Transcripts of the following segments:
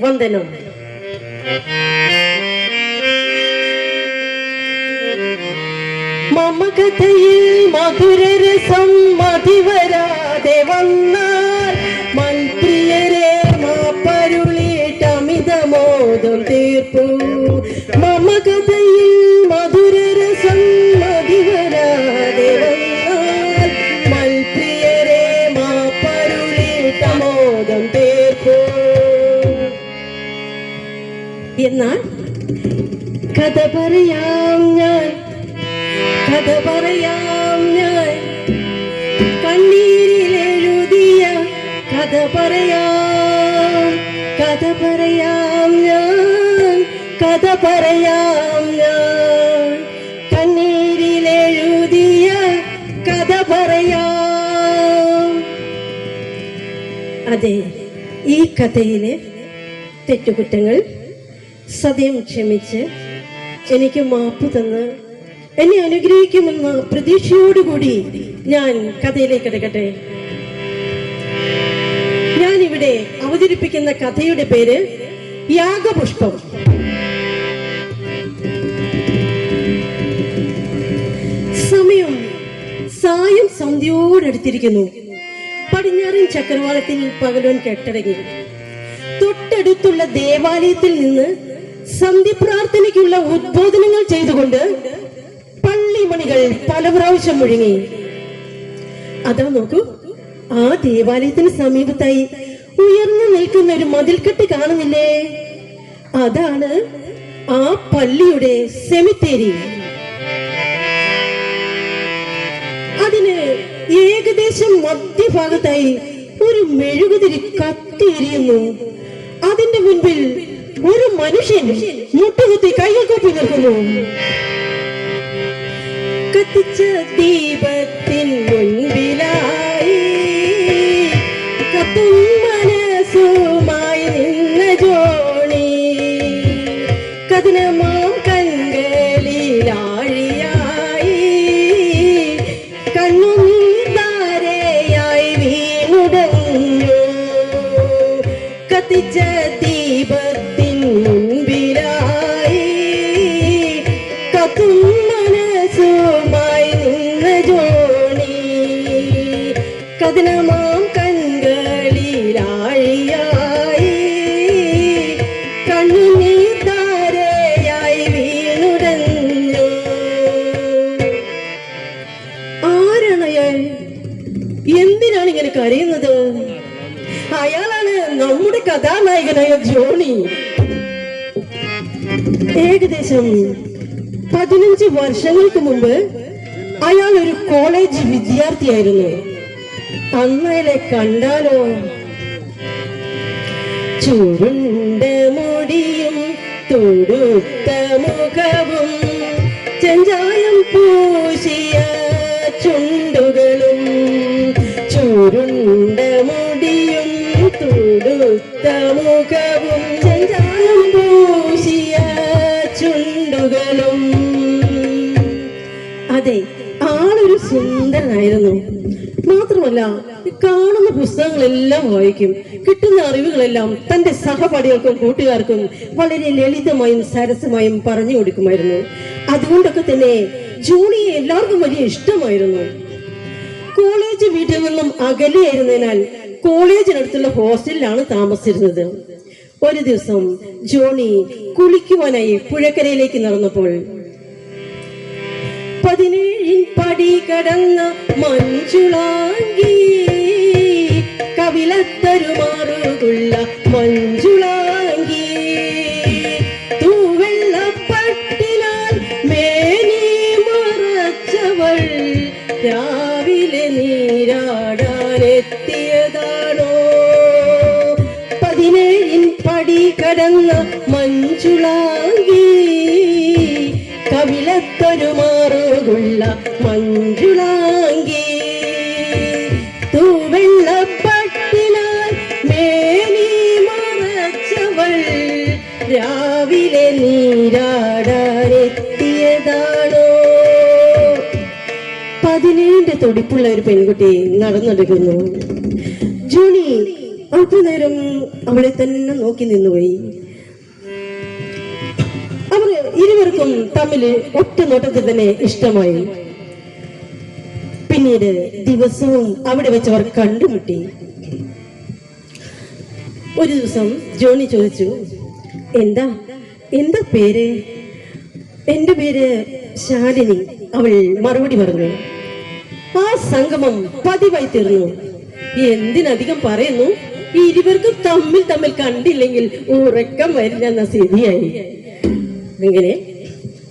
വന്ദനം മമകഥയിൽ മധുരരസം മതിവരാതെ വന്നാൽ മന്ത്രിയരെ മാപ്പരുളിട്ടമിതമോദം തീർപ്പു. മമ എന്നാൽ കഥ പറയാം ഞാൻ. കഥ പറയാം ഞാൻ. കണ്ണീരിലെഴുതിയ കഥ പറയാം. കഥ പറയാം ഞാൻ. കഥ പറയാം ഞാൻ. കണ്ണീരിലെഴുതിയ കഥ പറയാം. അതെ ഈ കഥയിലെ തെറ്റുകുറ്റങ്ങൾ സദ്യം ക്ഷമിച്ച് എനിക്ക് മാപ്പ് തന്ന്. എന്നെ അനുഗ്രഹിക്കുമെന്ന പ്രതീക്ഷയോടുകൂടി ഞാൻ കഥയിലേക്ക് എടുക്കട്ടെ ഞാനിവിടെ അവതരിപ്പിക്കുന്ന കഥയുടെ പേര് യാഗപുഷ്പം. സമയം സായം സന്ധ്യയോടടുത്തിരിക്കുന്നു. പടിഞ്ഞാറൻ ചക്രവാളത്തിൽ പകലോൻ കെട്ടടങ്ങി. തൊട്ടടുത്തുള്ള ദേവാലയത്തിൽ നിന്ന് സന്ധ്യ പ്രാർത്ഥനയ്ക്കുള്ള ഉദ്ബോധനങ്ങൾ ചെയ്തുകൊണ്ട് പള്ളിമണികൾ പല പ്രാവശ്യം മുഴങ്ങി. അതാ നോക്കൂ ആ ദേവാലയത്തിന് സമീപത്തായി ഉയർന്നു നിൽക്കുന്ന ഒരു മതിൽക്കെട്ട് കാണുന്നില്ലേ? അതാണ് ആ പള്ളിയുടെ സെമിത്തേരി. അതിന് ഏകദേശം മധ്യഭാഗത്തായി ഒരു മെഴുകുതിരി കത്തിയെരിയുന്നു അതിന്റെ മുൻപിൽ ഒരു മനുഷ്യൻ മുട്ടുകുത്തി കൊട്ടി നിൽക്കുന്നു കത്തിച്ച ദീപത്തിൻ മുൻപിലായി കത്തും മനസ്സുമായി നിന്ന ജോണി കതിനമാം കഥാനായകനായ ജോണി ഏകദേശം പതിനഞ്ച് വർഷങ്ങൾക്ക് മുമ്പ് അയാൾ ഒരു കോളേജ് വിദ്യാർത്ഥിയായിരുന്നു. അന്നയിലെ കണ്ടാലോ? ചുരുണ്ട മുടിയും തൊടുത്ത മുഖവും ചെഞ്ചായം പൂശിയ ചുണ്ടുകളും തൊടുത്ത മുഖവും ചെഞ്ചായം പൂശിയ ചുണ്ടുകളും. അതെ ആളൊരു സുന്ദരനായിരുന്നു. മാത്രമല്ല കാണുന്ന പുസ്തകങ്ങളെല്ലാം വായിക്കും. കിട്ടുന്ന അറിവുകളെല്ലാം തന്റെ സഹപാഠികൾക്കും കൂട്ടുകാർക്കും വളരെ ലളിതമായും സരസമായും പറഞ്ഞു കൊടുക്കുമായിരുന്നു. അതുകൊണ്ടൊക്കെ തന്നെ ജോണിയെ എല്ലാവർക്കും വലിയ ഇഷ്ടമായിരുന്നു. കോളേജ് വീട്ടിൽ നിന്നും അകലെയായിരുന്നതിനാൽ കോളേജിനടുത്തുള്ള ഹോസ്റ്റലിലാണ് താമസിച്ചിരുന്നത്. ഒരു ദിവസം ജോണി കുളിക്കുവാനായി പുഴക്കരയിലേക്ക് നടന്നപ്പോൾ പതിനേഴിൻ പടി കടന്ന മഞ്ജുളാങ്കി കവിലത്തരുമാറുകുള്ള മഞ്ജുളാങ്കി തൂവെള്ളപ്പട്ടിനാൽ മേനി മറച്ചവൾ രാവിലെ നീരാടാനെത്തിയതാണോ കടന്ന മഞ്ജുളാങ്കി കവിലത്തൊരുമാറുകൊള്ള മഞ്ജുളാങ്കി തൂവെള്ളപ്പട്ടിനാൽ മേനി മറച്ചവൾ. രാവിലെ നീരാടാനെത്തിയതാണോ? പതിനേഴിന്റെ തുടിപ്പുള്ള ഒരു പെൺകുട്ടി നടന്നെടുക്കുന്നു. ജൂണി അല്പനേരം അവളെ തന്നെ നോക്കി നിന്നുപോയി. അവർ ഇരുവർക്കും തമ്മിൽ ഒറ്റ നോട്ടത്തിൽ തന്നെ ഇഷ്ടമായി. പിന്നീട് ദിവസവും അവിടെ വെച്ച് അവർ കണ്ടുമുട്ടി. ഒരു ദിവസം ജോണി ചോദിച്ചു എന്താ? എന്താ പേര്? എന്റെ പേര് ശാലിനി അവൾ മറുപടി പറഞ്ഞു. ആ സംഗമം പതിവായി തീർന്നു. എന്തിനധികം പറയുന്നു? ഇരുവർക്കും തമ്മിൽ തമ്മിൽ കണ്ടില്ലെങ്കിൽ ഉറക്കം വരില്ലെന്ന സ്ഥിതിയായി. അങ്ങനെ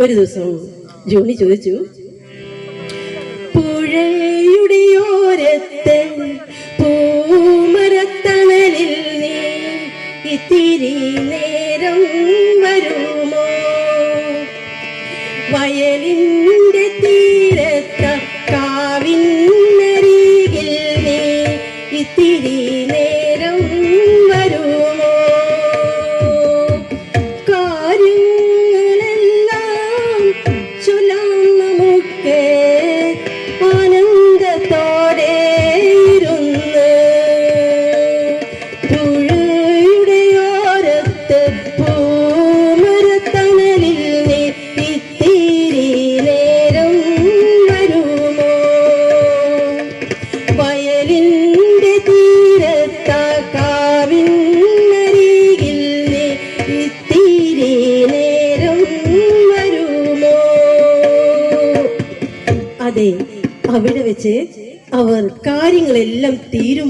ഒരു ദിവസം ജോണി ചോദിച്ചു പുഴയുടെ ഓരത്തെ പൂമരത്തണലിൽ നീ ഇത്തിരി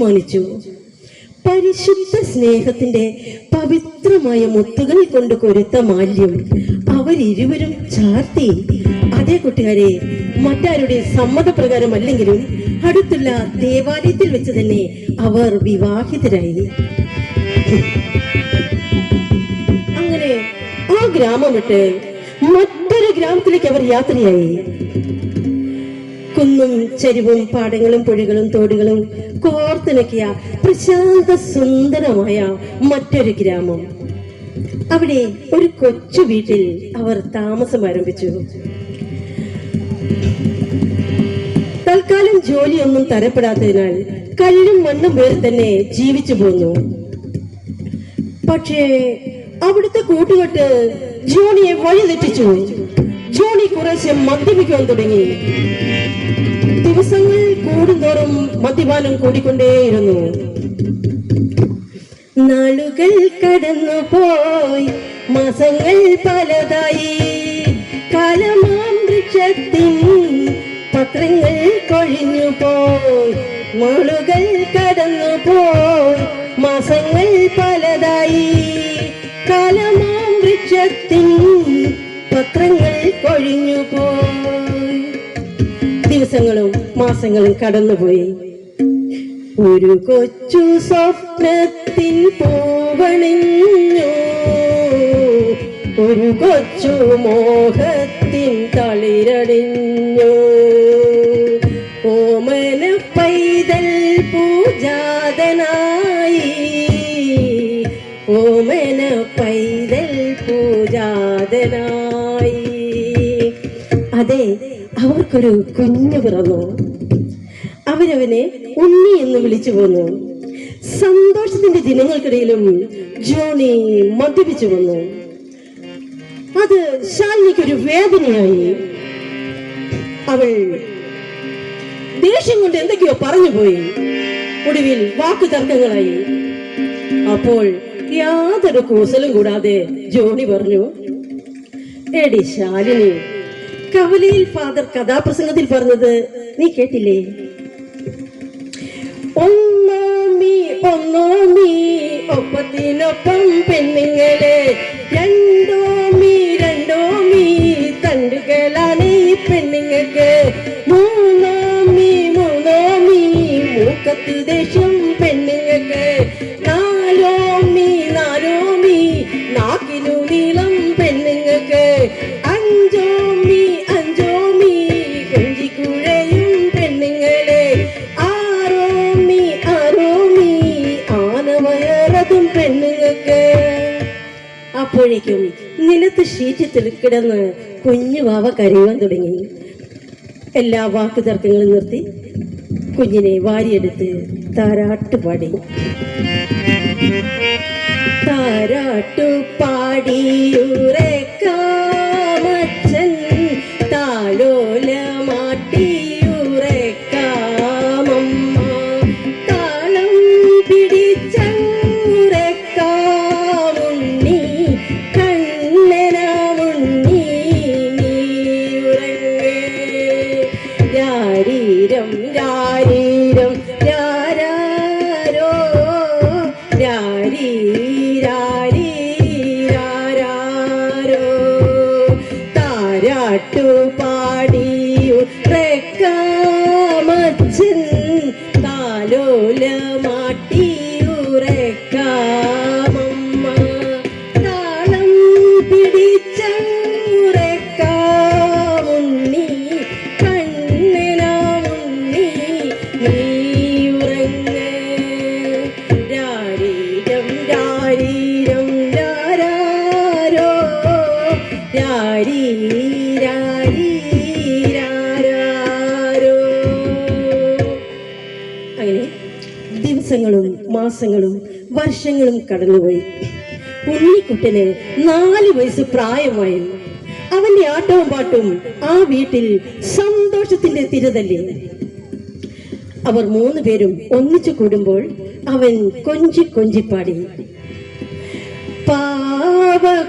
തീരുമാനിച്ചു. പരിശുദ്ധ സ്നേഹത്തിന്റെ പവിത്രമായ മുത്തുകൾ കൊണ്ട് കൊരുത്ത മാല്യം അവരിരുവരും ചാർത്തി. അതേ കൂട്ടുകാരെ മറ്റാരുടെ സമ്മതപ്രകാരം അല്ലെങ്കിലും അടുത്തുള്ള ദേവാലയത്തിൽ വെച്ച് തന്നെ അവർ വിവാഹിതരായി. അങ്ങനെ ആ ഗ്രാമം വിട്ട് മറ്റൊരു ഗ്രാമത്തിലേക്ക് അവർ യാത്രയായി. കുന്നും ചെരിവും പാടങ്ങളും പുഴകളും തോടുകളും കോർത്തിണക്കിയ പ്രശാന്ത സുന്ദരമായ മറ്റൊരു ഗ്രാമം. അവിടെ ഒരു കൊച്ചു വീട്ടിൽ അവർ താമസം ആരംഭിച്ചു. തൽക്കാലം ജോലിയൊന്നും തരപ്പെടാത്തതിനാൽ കല്ലും മണ്ണും പേർ തന്നെ ജീവിച്ചു പോന്നു. പക്ഷേ അവിടുത്തെ കൂട്ടുകെട്ട് ജോണിയെ വഴിതെറ്റിച്ചു. ജോണി കുറേശ്ശെ മദ്യപിക്കുവാൻ തുടങ്ങി. ദിവസങ്ങൾ കൂടുന്തോറും മദ്യപാനം കൂടിക്കൊണ്ടേയിരുന്നു. നാളുകൾ കടന്നു പോയി മാസങ്ങൾ പലതായി. കാലമാം പത്രങ്ങൾ കൊഴിഞ്ഞു പോയി നാളുകൾ കടന്നു പോയി മാസങ്ങൾ പലതായി. കാലമാം മാസങ്ങളും കടന്നുപോയി. ഒരു കൊച്ചു സ്വപ്നത്തിൻ പൂവണിഞ്ഞു. ഒരു കൊച്ചു മോഹത്തിൻ തളിരടിഞ്ഞു. ഓമന പൈതൽ പൂജാതനായി. ഓമന പൈതൽ പൂജാതനായി. അതെ അവർക്കൊരു കുഞ്ഞു പിറന്നു. അവരവനെ ഉണ്ണി എന്ന് വിളിച്ചു പോന്നു. സന്തോഷത്തിന്റെ ദിനങ്ങൾക്കിടയിലും ജോണി മദ്യപിച്ചു വന്നു. അത് ശാലിനിക്കൊരു വേദനയായി. അവൾ ദേഷ്യം കൊണ്ട് എന്തൊക്കെയോ പറഞ്ഞുപോയി. ഒടുവിൽ വാക്കു തർക്കങ്ങളായി അപ്പോൾ യാതൊരു കൂസലും കൂടാതെ ജോണി പറഞ്ഞു എടി ശാലിനി കവലയിൽ ഫാദർ കഥാപ്രസംഗത്തിൽ പറഞ്ഞത് നീ കേട്ടില്ലേ? ഒന്നോ മീ ഒന്നോ മീ ഒപ്പത്തിനൊപ്പം പെണ്ണുങ്ങളെ നിലത്ത് ഷീറ്റ് കിടന്ന് കുഞ്ഞു വാവ കരയുവാൻ തുടങ്ങി. എല്ലാ വാക്ക് തർക്കങ്ങളും നിർത്തി കുഞ്ഞിനെ വാരിയെടുത്ത് താരാട്ട് പാടി. താരാട്ടു പാടിയുറക്കാമച്ചൻ രാരീരം രാരീരം മാസങ്ങളും വർഷങ്ങളും കടന്നുപോയി. ഉണ്ണിക്കുട്ടന് നാല് വയസ്സ് പ്രായമായിരുന്നു അവന്റെ ആട്ടവും പാട്ടും ആ വീട്ടിൽ സന്തോഷത്തിന്റെ തിരതല്ലേ. അവർ മൂന്ന് പേരും ഒന്നിച്ചു കൂടുമ്പോൾ അവൻ കൊഞ്ചി കൊഞ്ചിപ്പാടി പാവക്കുട്ടിക്ക്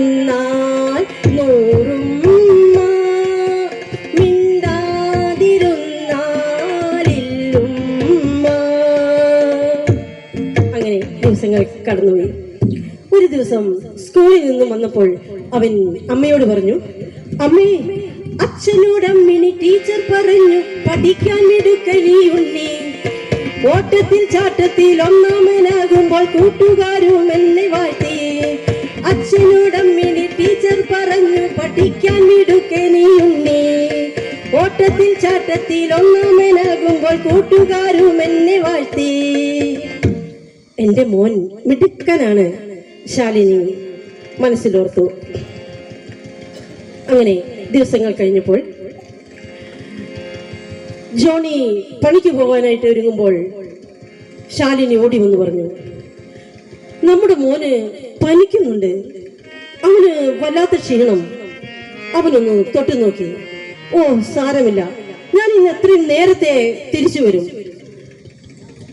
തന്നാൽ നൂറുമ്മ മിണ്ടാതിരുന്നാലില്ലുമ്മ. അങ്ങനെ ദിവസങ്ങൾ കടന്നുപോയി. ഒരു ദിവസം സ്കൂളിൽ നിന്നും വന്നപ്പോൾ അവൻ അമ്മയോട് പറഞ്ഞു അമ്മേ അച്ഛനോട് അമ്മിണി ടീച്ചർ പറഞ്ഞു പഠിക്കാൻ മിടുക്കലി ഓട്ടത്തിൽ ചാട്ടത്തിൽ ഒന്നാമനാകുമ്പോൾ കൂട്ടുകാരും എന്നെ വാഴ്ത്തി അച്ഛനോട് അമ്മിണി ടീച്ചർ പറഞ്ഞു പഠിക്കാൻ മിടുക്കലി ഉണ്ണി. ഓട്ടത്തിൽ ചാട്ടത്തിൽ ഒന്നാമനാകുമ്പോൾ കൂട്ടുകാരും എന്നെ വാഴ്ത്തി. എന്റെ മോൻ മിടുക്കനാണ് ശാലിനി. മനസ്സിലോർത്തു. അങ്ങനെ ദിവസങ്ങൾ കഴിഞ്ഞപ്പോൾ ജോണി പണിക്ക് പോകാനായിട്ട് ഒരുങ്ങുമ്പോൾ ശാലിനി ഓടി വന്ന് പറഞ്ഞു നമ്മുടെ മോന് പനിക്കുന്നുണ്ട്. അവന് വല്ലാത്ത ക്ഷീണം. അവനൊന്ന് തൊട്ടു നോക്കി. ഓ സാരമില്ല. ഞാൻ ഇന്ന് എത്രയും നേരത്തെ തിരിച്ചു വരും.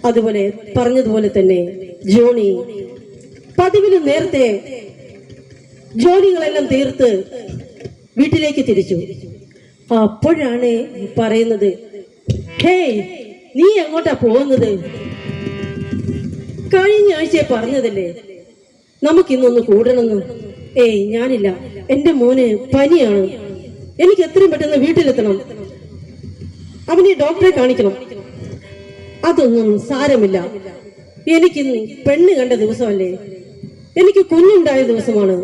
അതുപോലെ പറഞ്ഞതുപോലെ തന്നെ ജോണി പതിവിന് നേരത്തെ ജോലികളെല്ലാം തീർത്ത് വീട്ടിലേക്ക് തിരിച്ചു. അപ്പോഴാണ് പറയുന്നത് ഹേയ് നീ എങ്ങോട്ടാ പോകുന്നത്? കഴിഞ്ഞ ആഴ്ച പറഞ്ഞതല്ലേ നമുക്കിന്നൊന്ന് കൂടണമെന്ന്. ഏയ് ഞാനില്ല. എന്റെ മോന് പനിയാണ്. എനിക്ക് എത്രയും പെട്ടെന്ന് വീട്ടിലെത്തണം. അവനെ ഡോക്ടറെ കാണിക്കണം. അതൊന്നും സാരമില്ല. എനിക്ക് പെണ്ണ് കണ്ട ദിവസമല്ലേ? എനിക്ക് കുഞ്ഞുണ്ടായ ദിവസമാണ്.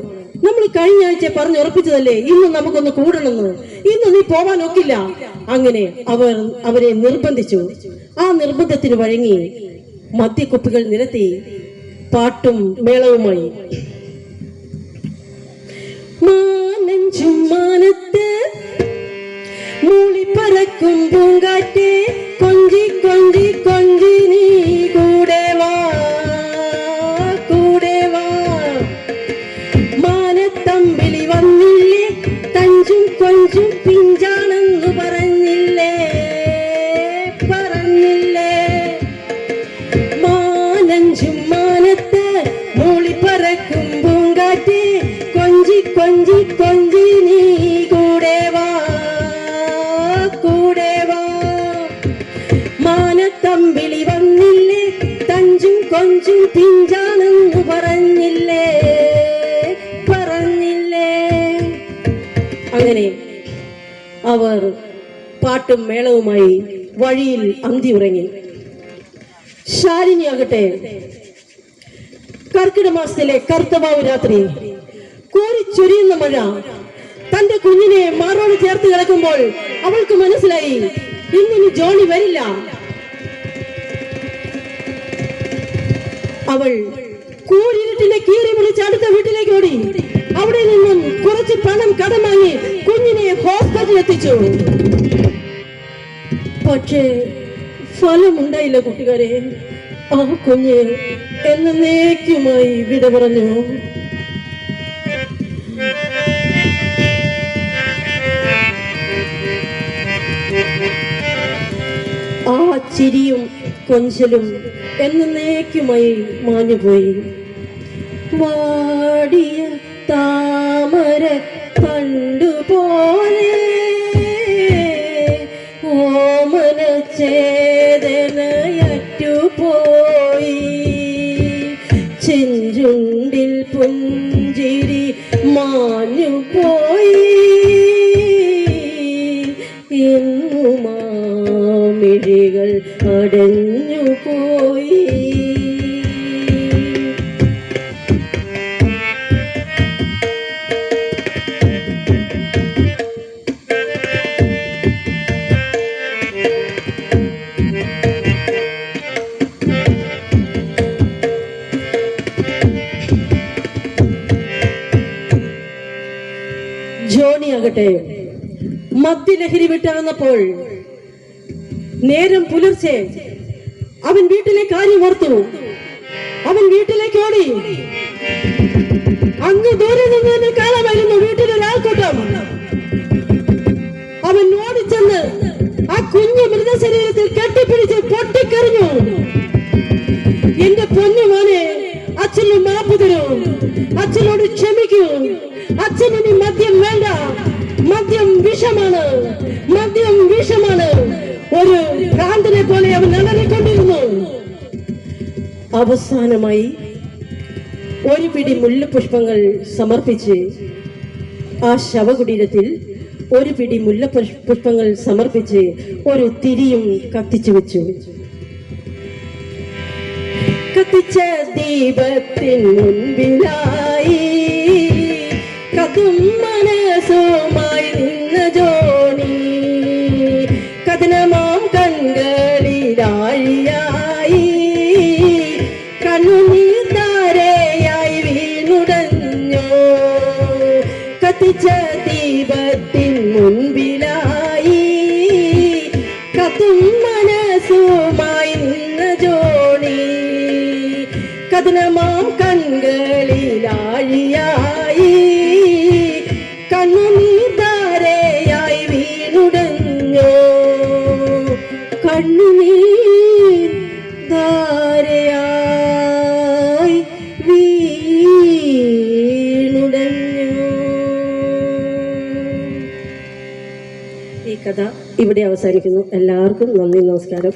നമ്മൾ കഴിഞ്ഞ ആഴ്ച പറഞ്ഞുറപ്പിച്ചതല്ലേ ഇന്ന് നമുക്കൊന്ന് കൂടണമെന്ന്. ഇന്ന് നീ പോവാൻ ഒക്കില്ല. അങ്ങനെ അവർ അവരെ നിർബന്ധിച്ചു. ആ നിർബന്ധത്തിന് വഴങ്ങി മദ്യക്കുപ്പികൾ നിരത്തി പാട്ടും മേളവുമായി മാനഞ്ചും മാനത്ത് മൂളിപ്പറക്കും പൂങ്കാറ്റേ കൊഞ്ചി കൊഞ്ചി കൊഞ്ചി നീ അവർ പാട്ടും മേളവുമായി വഴിയിൽ അന്തി ഉറങ്ങി ശാലിനിയാകട്ടെ. കർക്കിട മാസത്തിലെ കർത്തവാവ് രാത്രി കോരിച്ചൊരിയുന്ന മഴ തന്റെ കുഞ്ഞിനെ മാറോട് ചേർത്ത് കിടക്കുമ്പോൾ അവൾക്ക് മനസ്സിലായി ഇന്നിനി ജോണി വരില്ല. അവൾ കൂരിരുട്ടിനെ കീറി വിളിച്ച് അടുത്ത വീട്ടിലേക്ക് ഓടി. അവിടെ നിന്നും കുറച്ച് പണം കടം വാങ്ങി കുഞ്ഞിനെ ഹോസ്പിറ്റലിൽ എത്തിച്ചു. പക്ഷേ ഫലമുണ്ടായില്ല കുട്ടികാരെ. ആ കുഞ്ഞ് എന്നേക്കുമായി വിട പറഞ്ഞു. ആ ചിരിയും കൊഞ്ചലും എന്നേക്കുമായി മാഞ്ഞുപോയി. വാടിയ താമര കണ്ടുപോലെ? ഓമന ചേതനയറ്റുപോയി. ചെഞ്ചുണ്ടിൽ പുഞ്ചിരി മാഞ്ഞുപോയി. ഇന്നുമാമിഴികൾ അടഞ്ഞു വിട്ടാകുന്നപ്പോൾ നേരം പുലർച്ചെ അവൻ വീട്ടിലെ കാര്യം ഓർത്തു. അവൻ വീട്ടിലേക്ക് ഓടി. അങ്ങ് ദൂരെ നിന്ന് കാണാമായിരുന്നു വീട്ടിലൊരാൾക്കൂട്ടം അവൻ ഓടിച്ചെന്ന് ആ കുഞ്ഞു മൃതശരീരത്തിൽ കെട്ടിപ്പിടിച്ച് പൊട്ടിക്കറിഞ്ഞു. എന്റെ പൊന്നു മോനെ അച്ഛന് മാപ്പ് തരൂ. അച്ഛനോട് ക്ഷമിക്കൂ. അച്ഛന് മദ്യം വേണ്ട. മദ്യം വിഷമാണ്. മദ്യം വിഷമാണ്. ഒരു ഭ്രാന്തനെ പോലെ അവൻ അലറിക്കൊണ്ടിരുന്നു അവസാനമായി ഒരു പിടി മുല്ലപുഷ്പങ്ങൾ സമർപ്പിച്ച് ആ ശവകുടീരത്തിൽ ഒരു പിടി മുല്ലപുഷ്പങ്ങൾ സമർപ്പിച്ച് ഒരു തിരിയും കത്തിച്ചു വെച്ചു. കത്തിച്ച ദീപത്തിൻ മുൻപിലായി കത്തും മനസ്സുമായി നിന്ന ജോണി കഥനമാം കൺകളിലാഴിയായി കണ്ണുനീർ ധാരയായി വീണുടഞ്ഞോ. കത്തിച്ച ദീപത്തിൻ മുൻപിലായി. കത്തും മനസ്സുമായി നിന്ന ജോണി കഥനമാം ഇവിടെ അവസാനിക്കുന്നു. എല്ലാവർക്കും നന്ദി നമസ്കാരം.